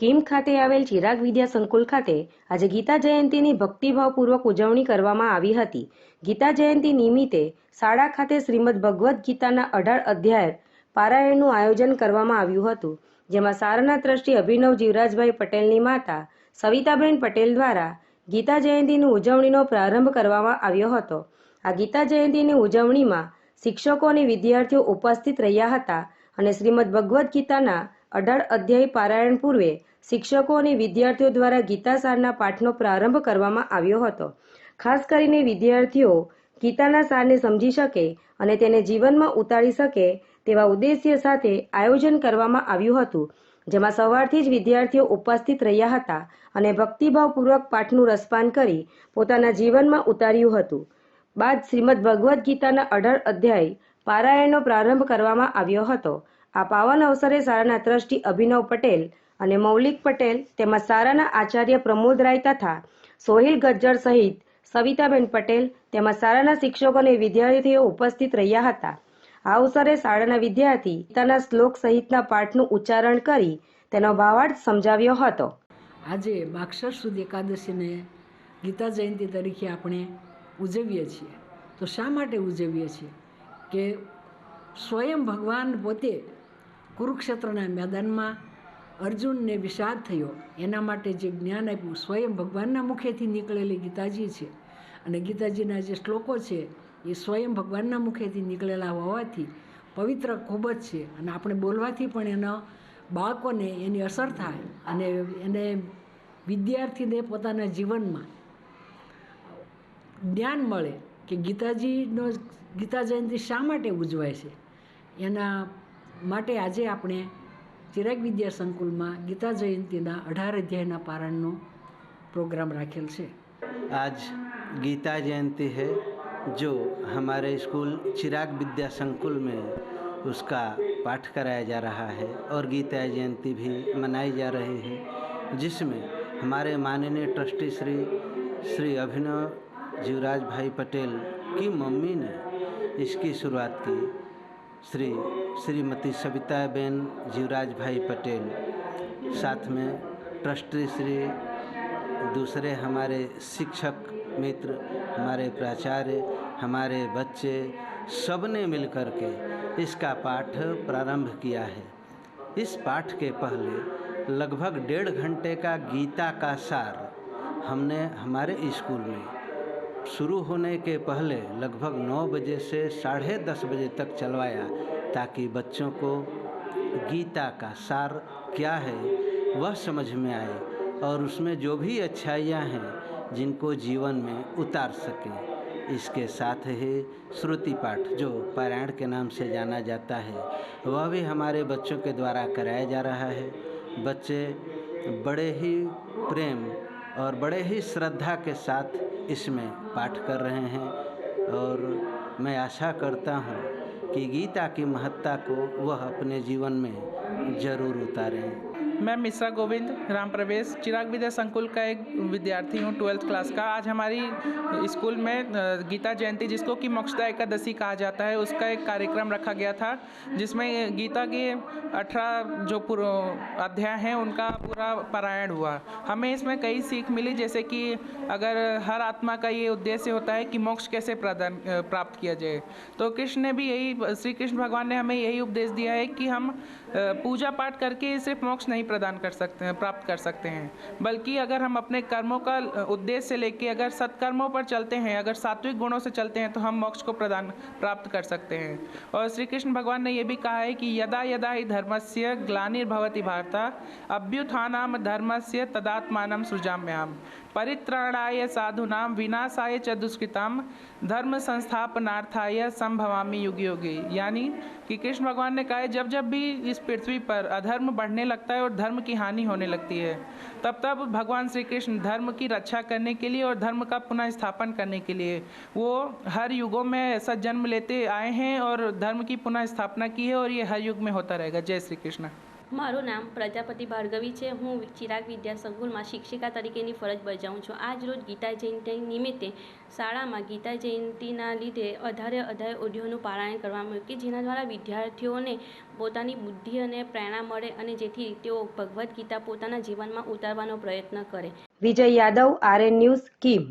Kim ખાતે આવેલ ચિરાગ વિદ્યા સંકુલ ખાતે આજે ગીતા જયંતીની ભક્તિભાવપૂર્વક ઉજવણી કરવામાં આવી હતી ગીતા જયંતી નિમિત્તે શાળા ખાતે શ્રીમદ ભગવદ્ ગીતાના અઢાર અધ્યાય પારાયણનું આયોજન કરવામાં આવ્યું હતું જેમાં સારના ટ્રસ્ટી અભિનવ જીવરાજભાઈ પટેલની માતા સવિતાબેન પટેલ દ્વારા ગીતા જયંતીની ઉજવણીનો પ્રારંભ કરવામાં આવ્યો હતો આ ગીતા જયંતીની ઉજવણીમાં શિક્ષકો અને વિદ્યાર્થીઓ ઉપસ્થિત રહ્યા હતા અને શ્રીમદ ભગવદ્ ગીતાના અઢળ અધ્યાય પારાયણ પૂર્વે શિક્ષકો અને વિદ્યાર્થીઓ દ્વારા ગીતાસારના પાઠનો પ્રારંભ કરવામાં આવ્યો હતો ખાસ કરીને વિદ્યાર્થીઓ ગીતાના સારને સમજી શકે અને તેને જીવનમાં ઉતારી શકે તેવા ઉદ્દેશ્ય સાથે આયોજન કરવામાં આવ્યું હતું જેમાં સવારથી જ વિદ્યાર્થીઓ ઉપસ્થિત રહ્યા હતા અને ભક્તિભાવપૂર્વક પાઠનું રસપાન કરી પોતાના જીવનમાં ઉતાર્યું હતું બાદ શ્રીમદ ભગવદ્ ગીતાના અઢળ અધ્યાય પારાયણનો પ્રારંભ કરવામાં આવ્યો હતો આ પાવન અવસરે શાળાના ટ્રસ્ટી અભિનવ પટેલ અને મૌલિક પટેલ તેમજ શાળાના આચાર્ય પ્રમોદ રાય તથા સોહિલ ગજ્જર સહિત સવિતાબેન પટેલ તેમજ શાળાના શિક્ષકો અને વિદ્યાર્થીઓ ઉપસ્થિત રહ્યા હતા આ અવસરે શાળાના વિદ્યાર્થી ગીતાના શ્લોક સહિતના પાઠનું ઉચ્ચારણ કરી તેનો ભાવાર્થ સમજાવ્યો હતો આજે માક્ષર સુદ એકાદશીને ગીતા જયંતિ તરીકે આપણે ઉજવીએ છીએ તો શા માટે ઉજવીએ છીએ કે સ્વયં ભગવાન પોતે કુરુક્ષેત્રના મેદાનમાં અર્જુનને વિષાદ થયો એના માટે જે જ્ઞાન આપ્યું સ્વયં ભગવાનના મુખેથી નીકળેલી ગીતાજી છે અને ગીતાજીના જે શ્લોકો છે એ સ્વયં ભગવાનના મુખેથી નીકળેલા હોવાથી પવિત્ર ખૂબ જ છે અને આપણે બોલવાથી પણ એના બાળકોને એની અસર થાય અને એને વિદ્યાર્થીને પોતાના જીવનમાં જ્ઞાન મળે કે ગીતાજીનો ગીતા જયંતિ શા માટે ઉજવાય છે એના માટે આજે આપણે ચિરાગ વિદ્યા સંકુલમાં ગીતા જયંતિ ਦਾ 18 અધ્યાયના પાઠનો પ્રોગ્રામ રાખેલ છે આજ ગીતા જયંતિ છે જો ہمارے સ્કૂલ ચિરાગ વિદ્યા સંકુલમાં uska પાઠ કરાયા جا رہا ہے اور ગીતા જયંતિ بھی મનાઈ جا રહી છે जिसमें हमारे માનનીય ટ્રસ્ટી શ્રી શ્રી અભિનવ જીરાજભાઈ પટેલ کی मम्मी ने इसकी शुरुआत की श्री श्रीमती सविता बेन जीवराज भाई पटेल साथ में ट्रस्टी श्री दूसरे हमारे शिक्षक मित्र हमारे प्राचार्य हमारे बच्चे सब ने मिल कर के इसका पाठ प्रारंभ किया है इस पाठ के पहले लगभग डेढ़ घंटे का गीता का सार हमने हमारे स्कूल में शुरू होने के पहले लगभग नौ बजे से साढ़े दस बजे तक चलवाया ताकि बच्चों को गीता का सार क्या है वह समझ में आए और उसमें जो भी अच्छाइयाँ हैं जिनको जीवन में उतार सकें इसके साथ ही श्रुति पाठ जो पारायण के नाम से जाना जाता है वह भी हमारे बच्चों के द्वारा कराया जा रहा है बच्चे बड़े ही प्रेम और बड़े ही श्रद्धा के साथ इसमें पाठ कर रहे हैं और मैं आशा करता हूँ कि गीता की महत्ता को वह अपने जीवन में ज़रूर उतारें मैं मिश्रा गोविंद राम प्रवेश चिराग विद्या संकुल का एक विद्यार्थी हूँ ट्वेल्थ क्लास का आज हमारी स्कूल में गीता जयंती जिसको कि मोक्षदा एकादशी कहा जाता है उसका एक कार्यक्रम रखा गया था जिसमें गीता के अठारह जो अध्याय हैं उनका पूरा पारायण हुआ हमें इसमें कई सीख मिली जैसे कि अगर हर आत्मा का ये उद्देश्य होता है कि मोक्ष कैसे प्रदान प्राप्त किया जाए तो कृष्ण ने भी यही श्री कृष्ण भगवान ने हमें यही उपदेश दिया है कि हम पूजा पाठ करके सिर्फ मोक्ष नहीं प्रदान कर सकते हैं प्राप्त कर सकते हैं बल्कि अगर हम अपने कर्मों का उद्देश्य लेके अगर सत्कर्मों पर चलते हैं अगर सात्विक गुणों से चलते हैं तो हम मोक्ष को प्रदान प्राप्त कर सकते हैं और श्री कृष्ण भगवान ने यह भी कहा है कि यदा यदा ही धर्म से ग्लानिर्भवती भारता अभ्युथाना धर्म से तदात्मान सृजाम्याम परित्राणाय साधुनाम विनाशाय च दुष्कृताम धर्म संस्थापनार्थाय संभवामी युग योगी यानी कि कृष्ण भगवान ने कहा है जब जब भी इस पृथ्वी पर अधर्म बढ़ने लगता है और धर्म की हानि होने लगती है तब तब भगवान श्री कृष्ण धर्म की रक्षा करने के लिए और धर्म का पुनः स्थापन करने के लिए वो हर युगों में ऐसा जन्म लेते आए हैं और धर्म की पुनः स्थापना की है और ये हर युग में होता रहेगा जय श्री कृष्ण મારું નામ પ્રજાપતિ ભાર્ગવી છે હું ચિરાગ વિદ્યા સંકુલમાં શિક્ષિકા તરીકેની ફરજ બજાવું છું આજ રોજ ગીતા જયંતિ નિમિત્તે શાળામાં ગીતા જયંતિના લીધે અધારે અધારે ઓઢીઓનું પારાયણ કરવામાં આવ્યું કે જેના દ્વારા વિદ્યાર્થીઓને પોતાની બુદ્ધિ અને પ્રેરણા મળે અને જેથી તેઓ ભગવદ્ ગીતા પોતાના જીવનમાં ઉતારવાનો પ્રયત્ન કરે Vijay Yadav RN news Kim